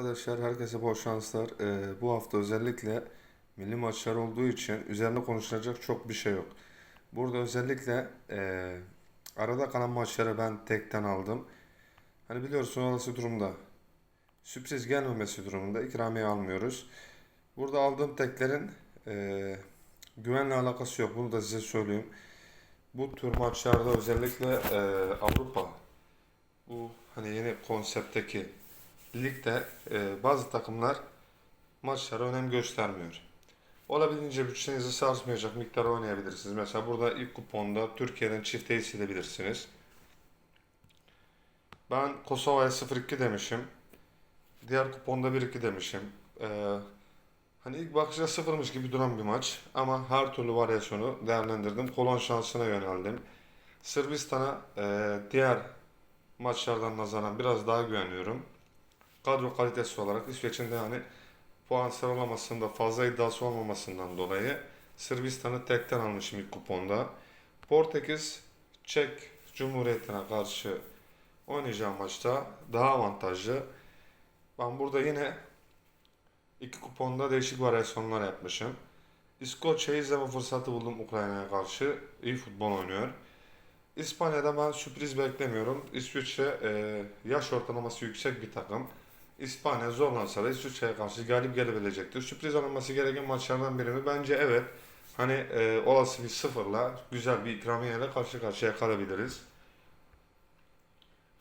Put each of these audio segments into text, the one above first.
Arkadaşlar herkese bol şanslar. Ee, bu hafta özellikle milli maçlar olduğu için üzerine konuşulacak çok bir şey yok. Burada özellikle e, arada kalan maçları ben tekten aldım. Hani biliyorsun olası durumda sürpriz gelmemesi durumunda ikramiye almıyoruz. Burada aldığım teklerin e, güvenle alakası yok. Bunu da size söyleyeyim. Bu tür maçlarda özellikle e, Avrupa bu hani yeni konseptteki ligde e, bazı takımlar maçlara önem göstermiyor. Olabildiğince bütçenizi sarsmayacak miktar oynayabilirsiniz. Mesela burada ilk kuponda Türkiye'nin çifteyi silebilirsiniz. Ben Kosova'ya 0-2 demişim. Diğer kuponda 1-2 demişim. Ee, hani ilk bakışta sıfırmış gibi duran bir maç ama her türlü varyasyonu değerlendirdim. Kolon şansına yöneldim. Sırbistan'a e, diğer maçlardan nazaran biraz daha güveniyorum. Kadro kalitesi olarak İsveç'in de yani puan sıralamasında fazla iddiası olmamasından dolayı Sırbistan'ı tekten almışım ilk kuponda. Portekiz, Çek Cumhuriyeti'ne karşı oynayacağım maçta daha avantajlı. Ben burada yine iki kuponda değişik varyasyonlar yapmışım. İskoçya'yı izleme fırsatı buldum Ukrayna'ya karşı. İyi futbol oynuyor. İspanya'da ben sürpriz beklemiyorum. İsviçre e, yaş ortalaması yüksek bir takım. İspanya zorlansa da İsviçre'ye karşı galip gelebilecektir. Sürpriz olması gereken maçlardan biri mi? Bence evet. Hani e, olası bir sıfırla güzel bir ikramiyeyle karşı karşıya kalabiliriz.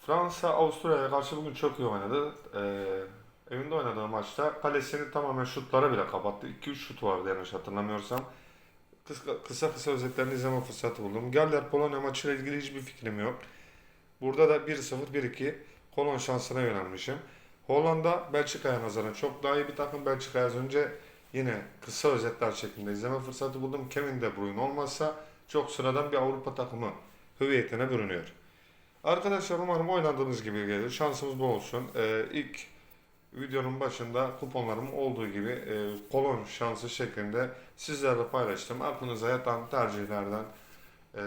Fransa Avusturya'ya karşı bugün çok iyi oynadı. E, evinde oynadığı maçta kalesini tamamen şutlara bile kapattı. 2-3 şut vardı yanlış hatırlamıyorsam. Kısa kısa, kısa özetlerini izleme fırsatı buldum. Galler Polonya maçıyla ilgili hiçbir fikrim yok. Burada da 1-0 1-2 kolon şansına yönelmişim. Hollanda Belçika'ya nazaran çok daha iyi bir takım. Belçika'ya az önce yine kısa özetler şeklinde izleme fırsatı buldum. Kevin De Bruyne olmazsa çok sıradan bir Avrupa takımı hüviyetine bürünüyor. Arkadaşlar umarım oynadığınız gibi gelir. Şansımız bol olsun. Ee, ilk videonun başında kuponlarım olduğu gibi e, kolon şansı şeklinde sizlerle paylaştım. Aklınıza yatan tercihlerden e,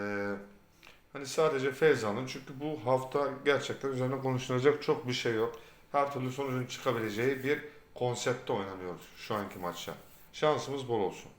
hani sadece feyz alın. Çünkü bu hafta gerçekten üzerine konuşulacak çok bir şey yok. Her türlü sonucun çıkabileceği bir konsepte oynanıyor şu anki maçta. Şansımız bol olsun.